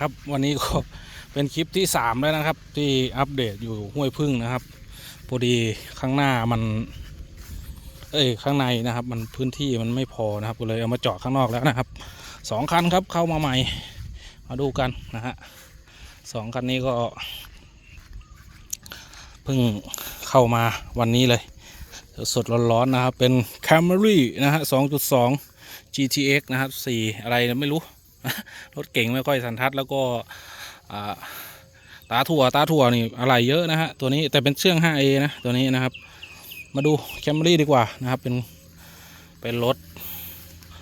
ครับวันนี้ก็เป็นคลิปที่สามแล้วนะครับ ที่อัปเดตอยู่ห้วยพึ่งนะครับพอดีข้างหน้ามัน เอ้ยข้างในนะครับ มันพื้นที่มันไม่พอนะครับ ก็เลยเอามาเจาะข้างนอกแล้วนะครับสองคันครับเข้ามาใหม่ มาดูกันนะฮะสองคันนี้ก็เพิ่งเข้ามาวันนี้เลยสดร้อนๆนะครับ เป็น Camry นะฮะ2.2 GTX นะครับ4อะไรนะไม่รู้ รถเก่งไม่ค่อยสันทัดแล้วก็ตาถั่วตาถั่วนี่อะไรเยอะนะฮะตัวนี้แต่เป็นเชื่อง 5A นะตัวนี้นะครับ มาดู Camry ดีกว่านะครับ เป็นเป็นรถ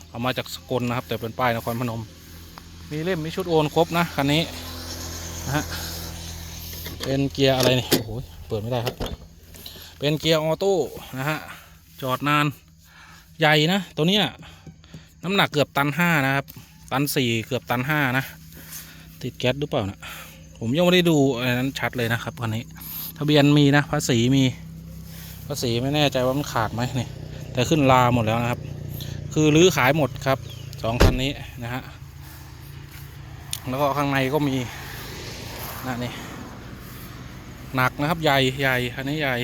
เอามาจากสกลนะครับ แต่เป็นป้ายนครพนม มีเล่มมีชุดโอนครบนะคันนี้นะฮะเป็นเกียร์อะไรนี่โอ้โหเปิดไม่ได้ครับ เป็นเกียร์ออโต้นะฮะจอดนานใหญ่นะตัวเนี้ยน้ำหนักเกือบตันห้านะครับ ตันสี่เกือบตันห้านะ ติดแก๊สหรือเปล่านะผมยังไม่ได้ดูอันนั้นชัดเลยนะครับคันนี้ ทะเบียนมีนะภาษีมีภาษีไม่แน่ใจว่ามันขาดไหมนี่แต่ขึ้นลาหมดแล้วนะครับ คือรื้อขายหมดครับสองคันนี้นะฮะแล้วก็ข้างในก็มีนะนี่หนักนะครับใหญ่ใหญ่คันนี้ใหญ่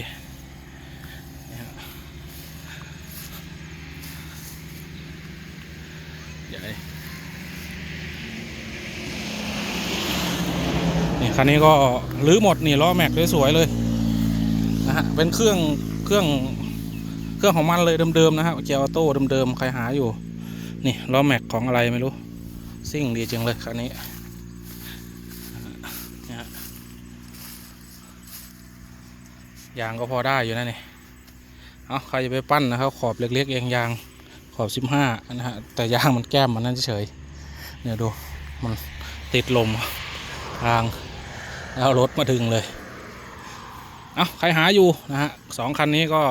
นี่ฮะใหญ่นี่ คันนี้ก็รื้อหมดนี่ล้อแม็กสวยๆเลยนะฮะเป็นเครื่องเครื่องเครื่องของมันเลยเดิมๆนะครับเกียร์ออโต้เดิมๆใครหาอยู่ นี่ล้อแม็กของอะไรไม่รู้ซิ่งดีจังเลยคันนี้นะฮะยางก็พอได้อยู่นะนี่เอาใครจะไปปั้นนะครับขอบเล็กๆเองยางขอบสิบห้านะฮะแต่ยางมันแก้มมันนั่นเฉยเนี่ยดูมันติดลมทาง เอารถมาถึงเลย เอาใครหาอยู่นะฮะสองคันนี้ก็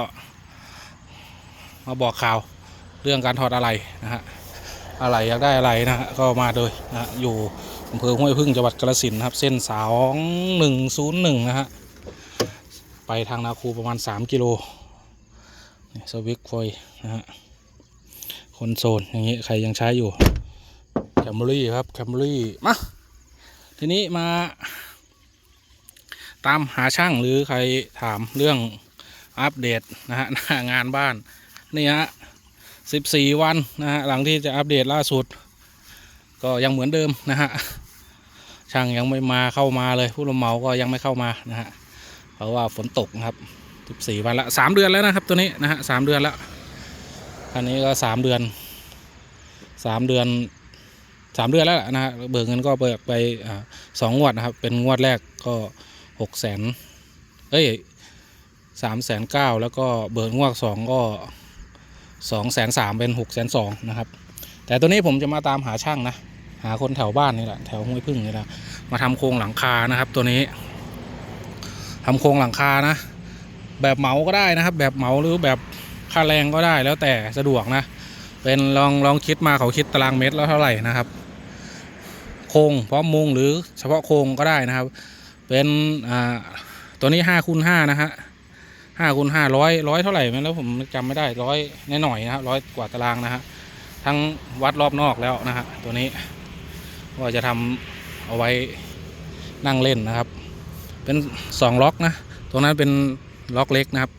มาบอกข่าวเรื่องการถอดอะไรนะฮะอะไรอยากได้อะไรนะฮะก็มาเลยนะฮะอยู่อำเภอห้วยพึ่งจังหวัดกาฬสินนะครับ เส้นสองหนึ่งศูนย์หนึ่งนะฮะไปทางนาคูประมาณ 3 กิโลสวิกไฟนะฮะคอนโซลอย่างนี้ใครยังใช้อยู่แคมรี่ครับแคมรี่มาทีนี้มา ตามหาช่างหรือใครถามเรื่องอัปเดตนะฮะงานบ้านนี่ฮะสิบสี่วันนะฮะหลังที่จะอัปเดตล่าสุด ก็ยังเหมือนเดิมนะฮะช่างยังไม่มาเข้ามาเลยผู้รับเหมาก็ยังไม่เข้ามานะฮะเพราะว่าฝนตกครับสิบสี่วันละสามเดือนแล้วนะครับตัวนี้นะฮะสามเดือนล้วคันนี้ก็สามเดือนสามเดือนสามเดือนแล้วนะฮะเบิกเงินก็เบิกไปสองงวดนะครับเป็นงวดแรกก็ หกแสนเอ้ยสามแสนเก้าแล้วก็เบิร์งวกสองก็สองแสนสามเป็นหกแสนสองนะครับ แต่ตัวนี้ผมจะมาตามหาช่างนะ หาคนแถวบ้านนี่แหละ แถวห้วยพึ่งนี่แหละ มาทำโครงหลังคานะครับ ตัวนี้ทำโครงหลังคานะ แบบเหมาก็ได้นะครับ แบบเหมาหรือแบบค่าแรงก็ได้แล้วแต่สะดวกนะ เป็นลองลองคิดมาเขาคิดตารางเมตรแล้วเท่าไหร่นะครับ โครงพร้อมมุงหรือเฉพาะโครงก็ได้นะครับ เป็นอ่าตัวนี้ห้าคูณห้านะฮะห้าคูณห้าร้อยร้อยเท่าไหร่ไหมแล้วผมจำไม่ได้ร้อยนหน่อยนะครับร้อยกว่าตารางนะฮะทั้งวัดรอบนอกแล้วนะฮะตัวนี้ว่าจะทำเอาไว้นั่งเล่นนะครับ เป็นสองล็อกนะตรงนั้นเป็นล็อกเล็กนะครับ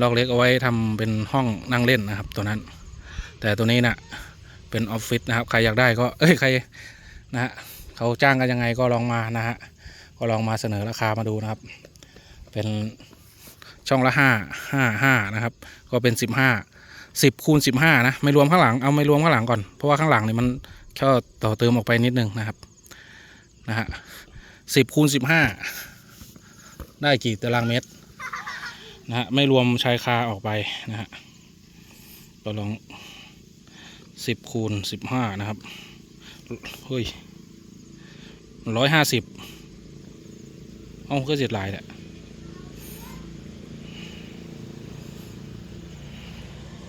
ล็อกเล็กเอาไว้ทำเป็นห้องนั่งเล่นนะครับ ตัวนั้น แต่ตัวนี้นะ่ะเป็นออฟฟิศนะครับ ใครอยากได้ก็ เอ้ยใครนะฮะเขาจ้างกันยังไงก็ลองมานะฮะ ก็ลองมาเสนอราคามาดูนะครับ เป็นช่องละห้าห้าห้านะครับ ก็เป็นสิบห้าสิบคูณสิบห้านะ ไม่รวมข้างหลังเอาไม่รวมข้างหลังก่อน เพราะว่าข้างหลังเนี่ยมันแค่ต่อเติมออกไปนิดนึงนะครับนะฮะสิบคูณสิบห้าได้กี่ตารางเมตรนะฮะไม่รวมชายคาออกไปนะฮะเราลองสิบคูณสิบห้านะครับเฮ้ยร้อยห้าสิบ เอาก็เจ็ดลายแหละ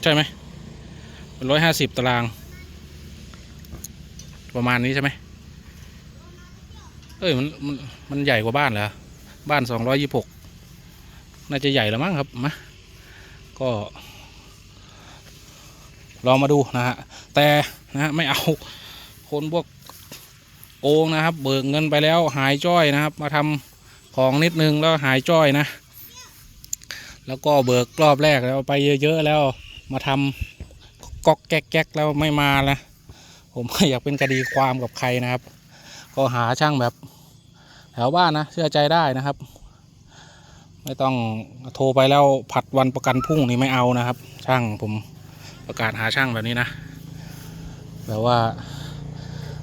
ใช่ไหมร้อยห้าสิบตาราง ประมาณนี้ใช่ไหมเอ้ยมันมันมันใหญ่กว่าบ้านเหรอ บ้านสองร้อยยี่หกน่าจะใหญ่แล้วมั้งครับมาก็ลองมาดูนะฮะ แต่นะฮะไม่เอาคนพวกโกงนะครับ เบิกเงินไปแล้วหายจ้อยนะครับ มาทำ ของนิดนึงแล้วหายจ้อยนะ แล้วก็เบิกรอบแรกแล้วไปเยอะ ๆ แล้วมาทำก๊อกแก๊กแก๊กแล้วไม่มาละผมไม่อยากเป็นคดีความกับใครนะครับ ก็หาช่างแบบแถวบ้านนะเชื่อใจได้นะครับ ไม่ต้องโทรไปแล้วผัดวันประกันพรุ่งนี่ไม่เอานะครับ ช่างผมประกาศหาช่างแบบนี้นะแบบว่า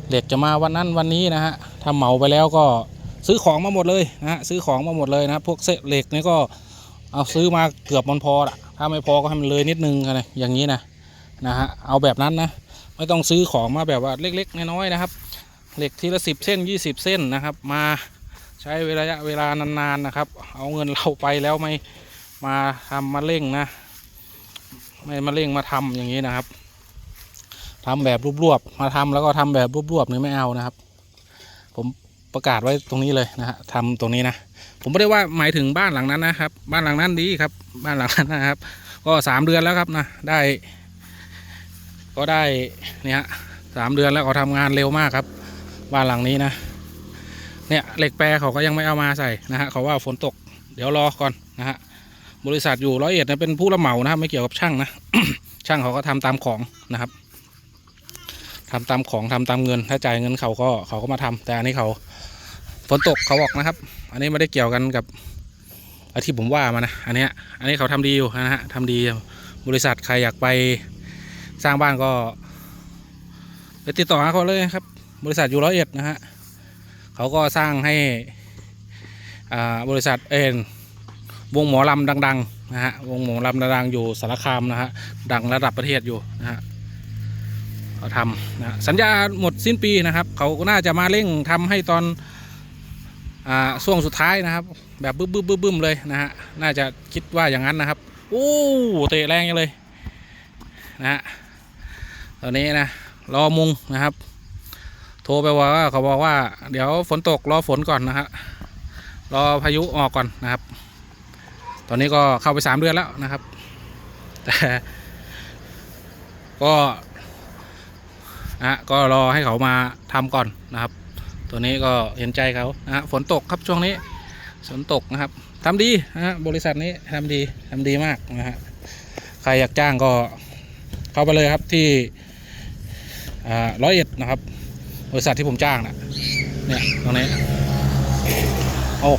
เหล็กจะมาวันนั้นวันนี้นะฮะถ้าเหมาไปแล้วก็ ซื้อของมาหมดเลยนะฮะซื้อของมาหมดเลยนะพวกเศษเหล็กนี่ก็เอาซื้อมาเกือบมันพอละถ้าไม่พอก็ให้มันเลยนิดนึงอะไรอย่างนี้นะนะฮะเอาแบบนั้นนะไม่ต้องซื้อของมาแบบว่าเล็กๆน้อยๆนะครับ เหล็กทีละสิบเส้นยี่สิบเส้นนะครับ มาใช้เวลาเวลานานๆนะครับ เอาเงินเราไปแล้วไม่มาทำมาเร่งนะไม่มาเร่งมาทำอย่างนี้นะครับทำแบบรวบๆมาทำแล้วก็ทำแบบรวบๆนี่ไม่เอานะครับ ผม ประกาศไว้ตรงนี้เลยนะฮะทำตรงนี้นะผมไม่ได้ว่าหมายถึงบ้านหลังนั้นนะครับ บ้านหลังนั้นดีครับ บ้านหลังนั้นนะครับ ก็สามเดือนแล้วครับนะได้ ก็ได้เนี่ยฮะสามเดือนแล้วเขาทำงานเร็วมากครับ บ้านหลังนี้นะ เนี่ยเหล็กแปรเขาก็ยังไม่เอามาใส่นะฮะเขาว่าฝนตก เดี๋ยวรอก่อนนะฮะบริษัทอยู่ร้อยเอ็ดนะเป็นผู้รับเหมานะครับไม่เกี่ยวกับช่างนะช่างเขาก็ทำตามของนะครับ ทำตามของทำตามเงิน ถ้าจ่ายเงินเขาก็เขาก็มาทำแต่อันนี้เขาฝนตกเขาบอกนะครับ อันนี้ไม่ได้เกี่ยวกันกับอ้ที่ผมว่ามานะอันนี้อันนี้เขาทำดีอยู่นะฮะทำดีบริษัทใครอยากไปสร้างบ้านก็ไปติดต่อเขาเลยครับ บริษัทอยู่ร้อยเอ็ดนะฮะเขาก็สร้างให้อ่าบริษัทเอ็นวงหมอลำดังๆนะฮะวงหมอลำดังๆอยู่สารคามนะฮะดังระดับประเทศอยู่นะฮะ เขาทำนะสัญญาหมดสิ้นปีนะครับ เขาก็น่าจะมาเร่งทำให้ตอนอ่าช่วงสุดท้ายนะครับ แบบบึ้มบึ้มบึ้มเลยนะฮะน่าจะคิดว่าอย่างนั้นนะครับโอ้เตะแรงจังเลยนะฮะตอนนี้นะรอมุงนะครับ โทรไปว่าเขาบอกว่า เดี๋ยวฝนตกรอฝนก่อนนะฮะรอพายุออกก่อนนะครับ ตอนนี้ก็เข้าไปสามเดือนแล้วนะครับ แต่ก็ นะก็รอให้เขามาทำก่อนนะครับ ตัวนี้ก็เห็นใจเขานะฮะฝนตกครับช่วงนี้ฝนตกนะครับทำดีนะฮะบริษัทนี้ทำดีทำดีมากนะฮะใครอยากจ้างก็เข้าไปเลยครับที่ร้อยเอ็ดนะครับ บริษัทที่ผมจ้างนะเนี่ยตรงนี้โอ้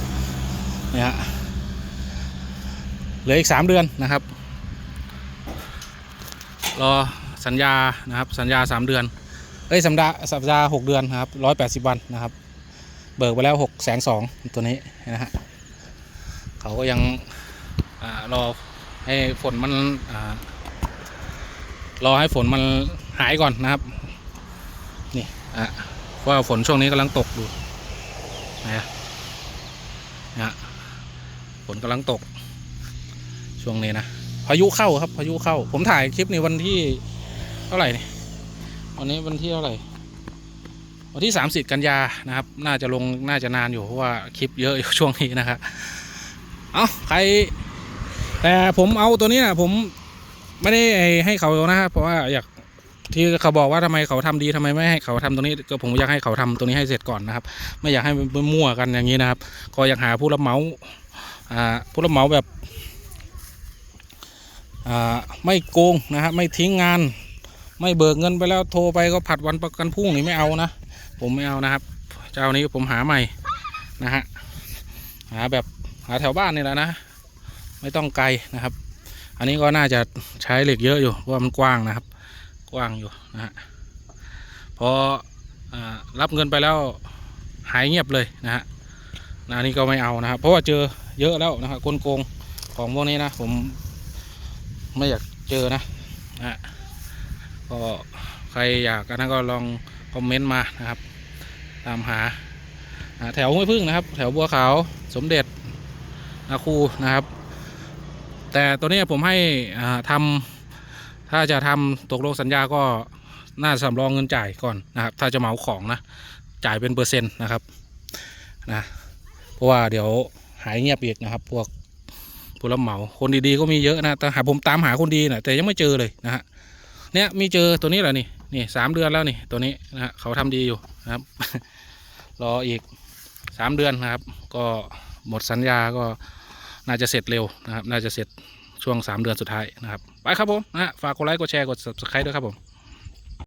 เนี่ยฮะเหลืออีกสามเดือนนะครับ รอสัญญานะครับ สัญญาสามเดือน เอ้ยสัญญาสัญญาหกเดือนนะครับร้อยแปดสิบวันนะครับ เบิกไปแล้วหกแสนสองตัวนี้นะฮะเขาก็ยังอรอให้ฝนมันอรอให้ฝนมันหายก่อนนะครับ นี่อะว่าฝนช่วงนี้กำลังตกอยู่นะฮะนะฝนกำลังตก ช่วงนี้นะพายุเข้าครับพายุเข้า ผมถ่ายคลิปในวันที่เท่าไหร่เนี่ย วันนี้วันที่เท่าไหร่ วันที่ 30 กันยานะครับ น่าจะลงน่าจะนานอยู่เพราะว่าคลิปเยอะอยู่ช่วงนี้นะครับเอาใคร แต่ผมเอาตัวนี้นะผมไม่ได้ให้เขานะครับเพราะว่าอยากที่เขาบอกว่าทำไมเขาทำดีทำไมไม่ให้เขาทำตรงนี้ก็ผมอยากให้เขาทำตรงนี้ให้เสร็จก่อนนะครับ ไม่อยากให้มันมั่วกันอย่างนี้นะครับ ก็อยากหาผู้รับเหมาอ่าผู้รับเหมาแบบอ่าไม่โกงนะครับไม่ทิ้งงาน ไม่เบิกเงินไปแล้วโทรไปก็ผัดวันประกันพรุ่งนี่ไม่เอานะ ผมไม่เอานะครับเจ้านี้ผมหาใหม่นะฮะหาแบบหาแถวบ้านนี่แหละนะ ไม่ต้องไกลนะครับ อันนี้ก็น่าจะใช้เหล็กเยอะอยู่เพราะมันกว้างนะครับ กว้างอยู่นะฮะพออรับเงินไปแล้วหายเงียบเลยนะฮะนะอันนี้ก็ไม่เอานะครับ เพราะว่าเจอเยอะแล้วนะครับกลโกงของพวกนี้นะ ผมไม่อยากเจอนะนะฮะ ก็ใครอยากกันะก็ลองคอมเมนต์มานะครับ ตามหาแถวห้วยพึ่งนะครับ แถวบัวขาวสมเด็จนาคูนะครับ แต่ตัวนี้ผมให้อ่าทำถ้าจะทำตกลงสัญญาก็น่าสำรองเงินจ่ายก่อนนะครับ ถ้าจะเหมาของนะจ่ายเป็นเปอร์เซ็นต์นะครับนะเพราะว่าเดี๋ยวหายเงียบอีกนะครับ พวกผู้รับเหมาคนดีๆก็มีเยอะนะแต่หาผมตามหาคนดีนะแต่ยังไม่เจอเลยนะฮะ เนี่ยมีเจอตัวนี้แหละนี่นี่สามเดือนแล้วนี่ตัวนี้นะฮะเขาทำดีอยู่นะครับ รออีกสามเดือนนะครับ ก็หมดสัญญาก็น่าจะเสร็จเร็วนะครับ น่าจะเสร็จช่วงสามเดือนสุดท้ายนะครับ ไปครับผมนะฮะฝากกดไลค์กดแชร์กด subscribe ด้วยครับผม